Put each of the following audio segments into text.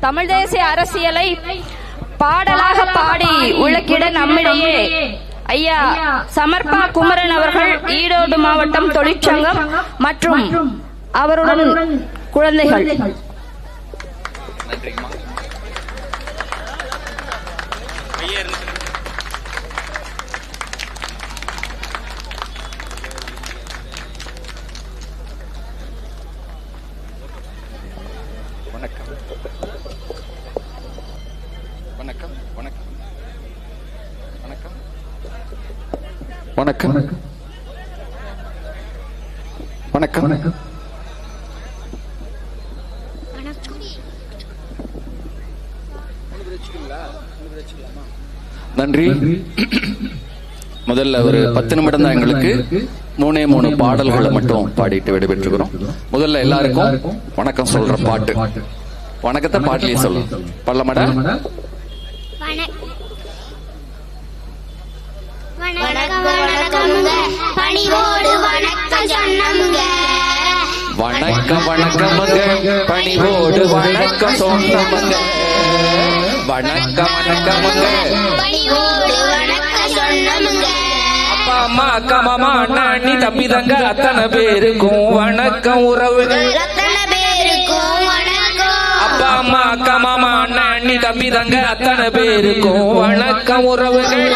தமிழ் தேசிய அரசியலை பாடலாக பாடி உலகிட நம்மிடையே. ஐயா சமர்பா குமரன் அவர்கள் ஈரோடு மாவட்டம் தொழிற்சங்கம் மற்றும் அவருடன் குழந்தைகள். நன்றிங்கம்மா ஐயா இருந்து வணக்கம் வணக்கம் வணக்கம் வணக்கம் வணக்கம். வணக்கம். வணக்கம். நன்றி. முதல்ல ஒரு பத்து நிமிடம் தான் எங்களுக்கு. மூணே மூணு பாடல்களை மட்டும் பாடிட்டு விடைபெற்றுக்கிறோம். முதல்ல எல்லாருக்கும் வணக்கம் சொல்ற பாட்டு. வணக்கத்தை பாட்டிலேயே சொல்லும். பல்லமடா? வணக்கம். பணிவோடு வணக்கம் சொன்னமுங்க. வணக்கம் வணக்கமுங்க பணிவோடு வணக்கம் சொன்னமுங்க. வணக்கம் வணக்கமுங்க பணிவோடு வணக்கம் சொன்னமுங்க. அப்பா அம்மா அக்கா மாமா அண்ணா அண்ணி தம்பி தங்க அத்தனை பேருக்கும் வணக்கம் உறவுகள் ரத்தன பேருக்கும் வணக்கம். அப்பா அம்மா அக்கா மாமா அண்ணா அண்ணி தம்பி தங்க அத்தனை பேருக்கும் வணக்கம் உறவுகள்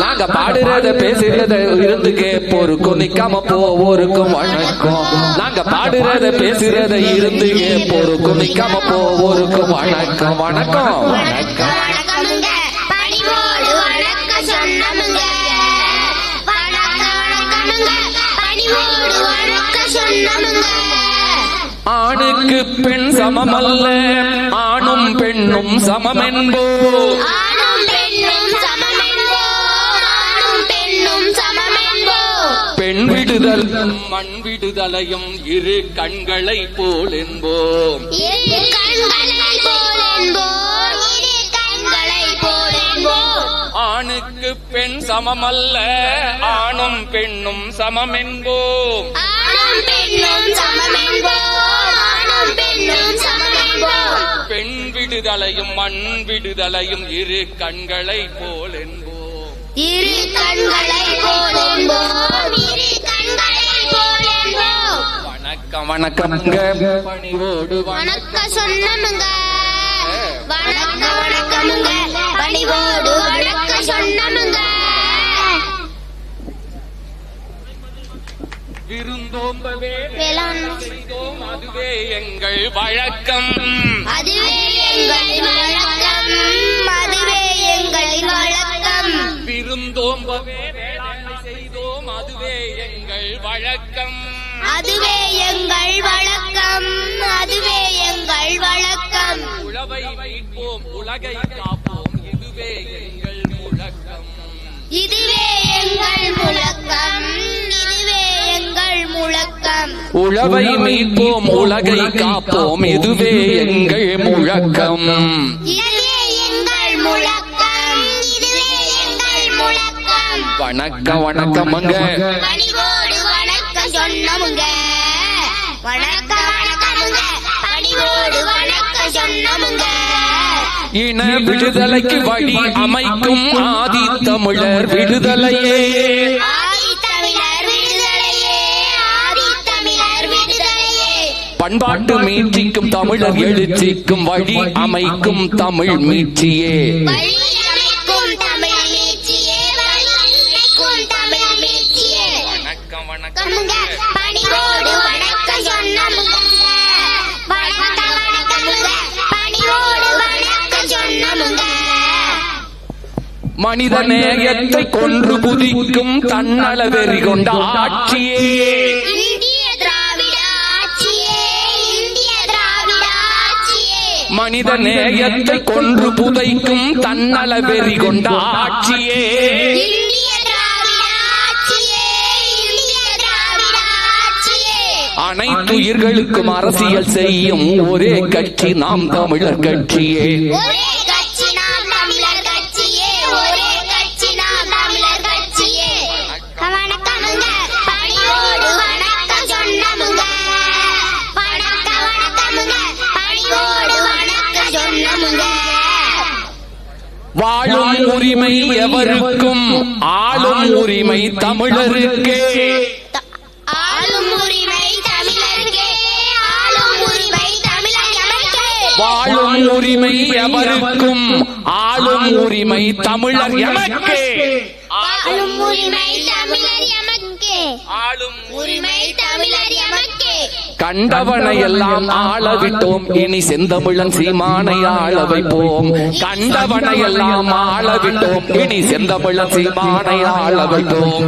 நாங்க பாடுறத பேசுறத இருந்து கேட்போருக்கும் நிக்காம போவோருக்கும் வணக்கம். நாங்க பாடுறத பேசுறத இருந்து கேப்போருக்கும் நிக்காம போவோருக்கும் வணக்கம். வணக்கம். வணக்கம் ஆணுக்கு பெண் சமமல்ல ஆணும் பெண்ணும் சமம் என்போ பெண் விடுதல் மண் விடுதலையும் இரு கண்களை போல் என்போம் ஆணுக்கு பெண் சமமல்ல ஆணும் பெண்ணும் சமம் என்போம் ஆணும் பெண்ணும் சமமென்போம். ஆணும் பெண்ணும் சமமென்போம். பெண் விடுதலையும் மண் விடுதலையும் இரு கண்களை போல் என்போம் இரு கண்களை போலென்போம். வணக்கம் வணக்கம் பணிவோடு வணக்கம். வணக்கம் சொன்னமுங்க வணக்கம் வணக்கமுங்க. பணிவோடு வணக்கம் சொன்னமுங்க விருந்தோம்பவே வேளாண்மை செய்தோம். அதுவே எங்கள் வழக்கம். அதுவே எங்கள் வழக்கம். அதுவே எங்கள் வழக்கம். விருந்தோம்பவே வேளாண்மை செய்தோம். அதுவே எங்கள் வழக்கம். அதுவே எங்கள் வழக்கம் அதுவே எங்கள் வழக்கம். உழவை மீட்போம் உலகை காப்போம் இதுவே எங்கள் முழக்கம். இதுவே எங்கள் முழக்கம் இதுவே எங்கள் முழக்கம். உழவை மீட்போம் உலகை காப்போம் இதுவே எங்கள் முழக்கம். வணக்கம் வணக்கம் சொன்னமுங்க வணக்கம் வணக்கமுங்க பணிவோடு வணக்கம் சொன்னமுங்க இன விடுதலைக்கு வழி அமைக்கும் ஆதி தமிழர் விடுதலையே. பண்பாட்டு மீட்சிக்கும் தமிழர் எழுச்சிக்கும் வழி அமைக்கும் தமிழ் மீட்சியே. மனித நேயத்தை கொன்று குதிக்கும் தன்னல வெறி கொண்ட ஆட்சியே மனித நேயத்தை கொன்று புதைக்கும் தன்னல வெறி கொண்ட ஆட்சியே. இந்திய திராவிட ஆட்சியே இந்திய திராவிட ஆட்சியே. அனைத்து உயிர்களுக்கும் அரசியல் செய்யும் ஒரே கட்சி நாம் தமிழர் கட்சியே. வாழும் உரிமை எவருக்கும்? ஆளும் உரிமை தமிழருக்கே. த- ஆளும் உரிமை தமிழருக்கே. ஆளும் உரிமை தமிழர் எமக்கே வாழும் உரிமை எவருக்கும்? ஆளும் உரிமை தமிழர் எமக்கே. ஆளும் உரிமை தமிழர் எமக்கே. ஆளும் உரிமை தமிழர் எமக்கே. கண்டவனை எல்லாம் ஆள விட்டோம் இனி செந்தமிழன் சீமானை ஆள வைப்போம் கண்டவனை எல்லாம் ஆள விட்டோம் இனி செந்தமிழன் சீமானை ஆள வைப்போம்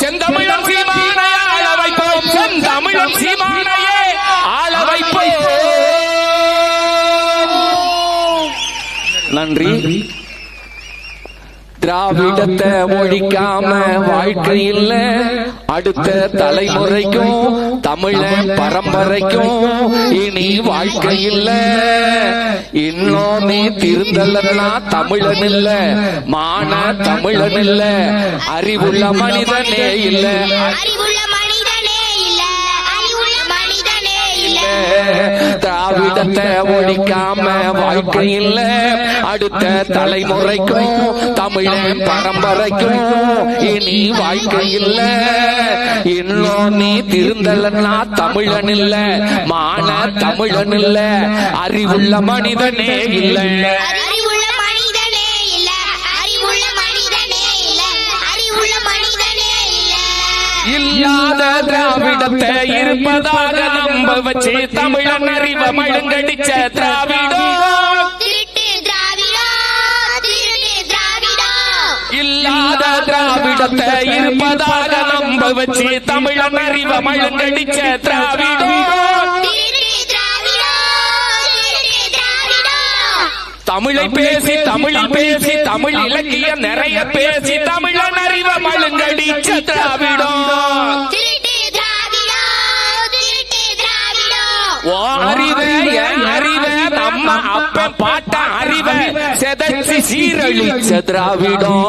செந்தமிழன் சீமானை ஆள செந்தமிழன் சீமானையே ஆள நன்றி. திராவிடத்தை ஒழிக்காம வாழ்க்கை இல்ல. அடுத்த தலைமுறைக்கும் தமிழ பரம்பரைக்கும் இனி வாழ்க்கை இல்ல. இன்னும் நீ திருந்தலன்னா தமிழன் இல்ல மான தமிழன் இல்ல. அறிவுள்ள மனிதனே இல்ல. திராவிடத்தை ஒழிக்காம இல்ல அடுத்த தலைமுறைக்கும் தமிழ பரம்பரைக்கும் இனி வாழ்க்கை இல்ல இன்னும் நீ திருந்தலன்னா தமிழன் இல்ல மான தமிழன் இல்ல அறிவுள்ள மனிதனே இல்ல. இல்லாத திராவிடத்தை இருப்பதாக நம்ப வச்சு தமிழன் அறிவ மழுங்கடிச்ச திராவிடா. திராவிடா இல்லாத திராவிடத்தை இருப்பதாக நம்ப வச்சு தமிழன் அறிவ மழுங்கடிச்ச திராவிடம் தமிழை பேசி தமிழில் பேசி தமிழ் இலக்கியம் நிறைய பேசி தமிழன் அறிவ மழுங்கடிச்ச திராவிடம் அறிவ என் அறிவ நம்ம அப்ப பாட்ட அறிவ செதச்சு சீரழிச்ச திராவிடம்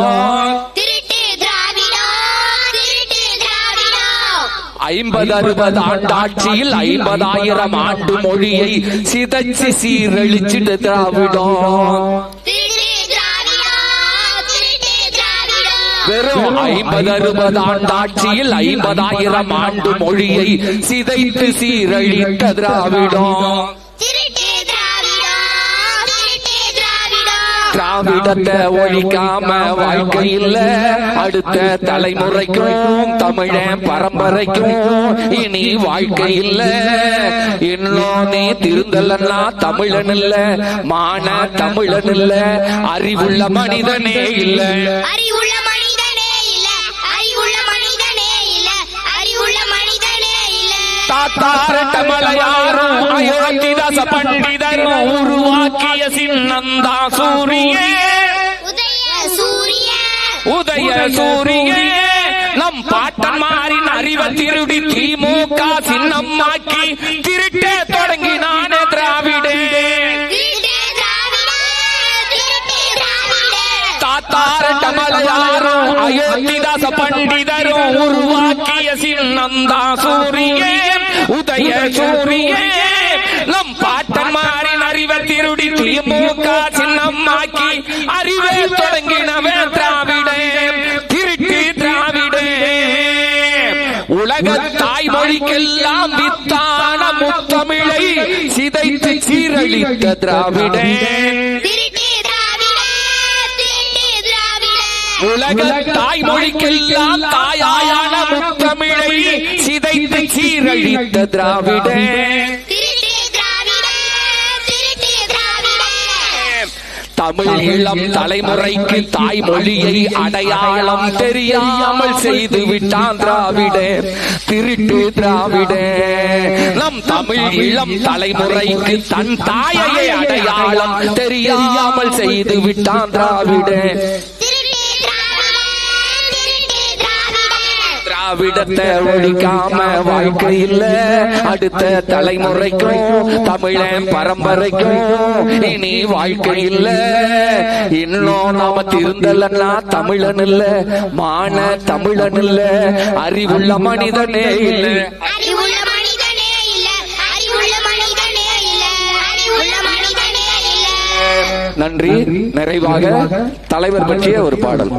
ஐம்பது அறுபது ஆண்டாட்சியில் ஐம்பதாயிரம் ஆண்டு மொழியை சிதைச்சு சீரழிச்சிட்டு திராவிடம் வெறும் ஐம்பது அறுபது ஆண்டாட்சியில் ஐம்பதாயிரம் ஆண்டு மொழியை சிதைத்து சீரழித்த திராவிடம் திராவிடத்தை ஒழிக்காம வாழ்க்கை இல்ல அடுத்த தலைமுறைக்கும் தமிழ பரம்பரைக்கும் இனி வாழ்க்கை இல்ல இன்னும் நீ திருந்தலன்னா தமிழன் இல்ல மான தமிழன் இல்ல அறிவுள்ள மனிதனே இல்ல. இல்ல தாத்தாரட்ட மலையாரும் அயோத்திதாச பண்டிதரும் உருவாக்கிய சின்னந்தா சூரியே. உதய சூரிய நம் பாட்டன்மாரின் அறிவை திருடி திமுக சின்னம்மாக்கி திருட்ட தொடங்கினான திராவிடே. திருட்டு திராவிட திருட்டு திராவிட. தாத்தாரட்ட மலையாரும் அயோத்திதாச பண்டிதரும் உருவாக்கிய சின்னந்தா சூரியே. உதய சூரியே நம் பாட்டன்மாரின் அறிவை திருடி திமுக சின்னம்மாக்கி அறிவை தொடங்கினவன் திராவிடே திருட்டு திராவிடே உலக தாய்மொழிக்கெல்லாம் வித்தான முத்தமிழை சிதைத்து சீரழித்த திராவிடே. திருட்டு திராவிட உலக தாய்மொழிக்கெல்லாம் தாயாயான முத்தமிழை சிதைத்து சீரழித்த திராவிடே தமிழ் இளம் தலைமுறைக்கு தாய்மொழியை அடையாளம் தெரியாமல் செய்து விட்டான் திராவிடே திருட்டு திராவிடே நம் தமிழ் இளம் தலைமுறைக்கு தன் தாயையை அடையாளம் தெரியாமல் செய்து விட்டான் திராவிட திராவிடத்தை ஒழிக்காம வாழ்க்கை இல்ல. அடுத்த தலைமுறைக்கும் தமிழன் பரம்பரைக்கும் இனி வாழ்க்கை இல்ல. இன்னும் நாம திருந்தலன்னா தமிழன் இல்ல மான தமிழன் இல்ல அறிவுள்ள மனிதனே இல்ல. நன்றி. நிறைவாக தலைவர் பற்றிய ஒரு பாடல்.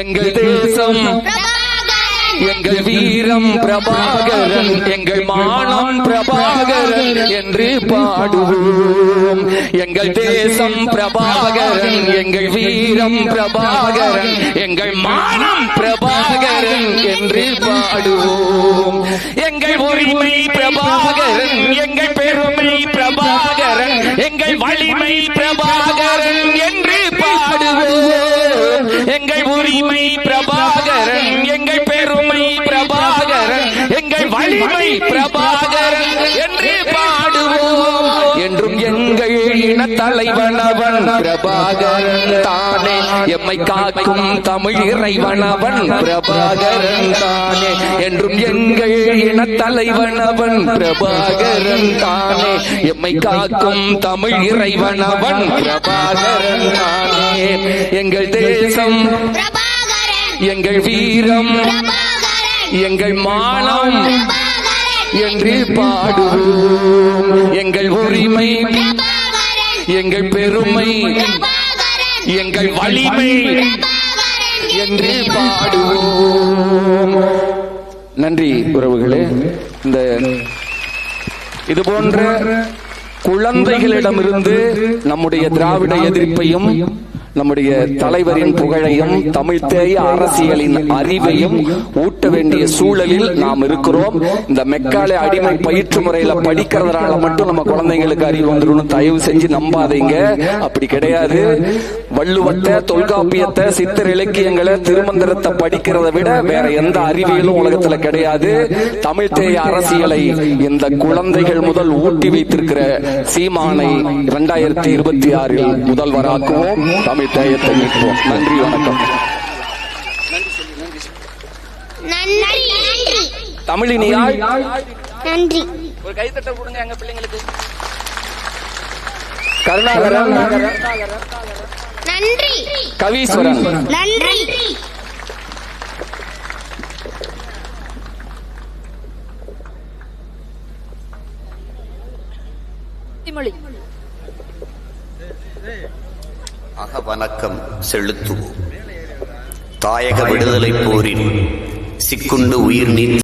எங்கள் தேசம் பிரபாகரன். எங்கள் வீரம் பிரபாகரன் எங்கள் மானம் பிரபாகரன் என்று பாடுவோம். எங்கள் தேசம் பிரபாகரன் எங்கள் வீரம் பிரபாகரன் எங்கள் மானம் பிரபாகரன் என்று பாடுவோம். எங்கள் உரிமை பிரபாகரன் எங்கள் பெருமை பிரபாகரன் எங்கள் வலிமை பிரபாகரன் என்று எங்கள் உரிமை பிரபாகரன். எங்கள் பெருமை பிரபாகரன். எங்கள் வலிமை பிரபாகரன். என்று பாடுவோம். என்றும் எங்கள் இன தலைவனவன் பிரபாகரன் தானே. எம்மை காக்கும் தமிழ் இறைவனவன் பிரபாகரன் தானே. என்றும் எங்கள் இன தலைவனவன் பிரபாகரன் தானே. எம்மை காக்கும் தமிழ் இறைவனவன் பிரபாகரன் தானே. எங்கள் தேசம் பிரபாகரன் எங்கள் வீரம் எங்கள் மானம் என்று பாடுவோம் எங்கள் உரிமை எங்கள் பெருமை எங்கள் வலிமை என்று பாடுவோம். நன்றி உறவுகளே. இந்த இது போன்ற குழந்தைகளிடமிருந்து நம்முடைய திராவிட எதிர்ப்பையும் நம்முடைய தலைவரின் புகழையும் தமிழ் தேய அரசியலின் அறிவையும் வேண்டிய சூழலில் நாம் இருக்கிறோம். இந்த மெக்காலே அடிமை பயிற்று முறையில படிக்கிறதுனால மட்டும் நம்ம குழந்தைங்களுக்கு அறிவு வந்துடும் தயவு செஞ்சு நம்பாதீங்க. அப்படி கிடையாது. வள்ளுவத்தை தொல்காப்பியத்தை சித்தர் இலக்கியங்களை திருமந்திரத்தை படிக்கிறத விட வேற எந்த அறிவியலும் உலகத்துல கிடையாது. தமிழ் தேய அரசியலை இந்த குழந்தைகள் முதல் ஊட்டி வைத்திருக்கிற சீமானை இரண்டாயிரத்தி இருபத்தி ஆறில் முதல்வராக்குவோம். தமிழ் தேயத்தை மீட்போம். நன்றி வணக்கம் நன்றி நன்றி தமிழினியாய். நன்றி. ஒரு கைத்தட்ட கொடுங்க எங்க பிள்ளைங்களுக்கு. கருணாகரன். நன்றி. கவீஸ்வரன். நன்றி. அக வணக்கம் செலுத்துவோம். தாயக விடுதலை போரில் சிக்குண்டு உயிர் நீத்த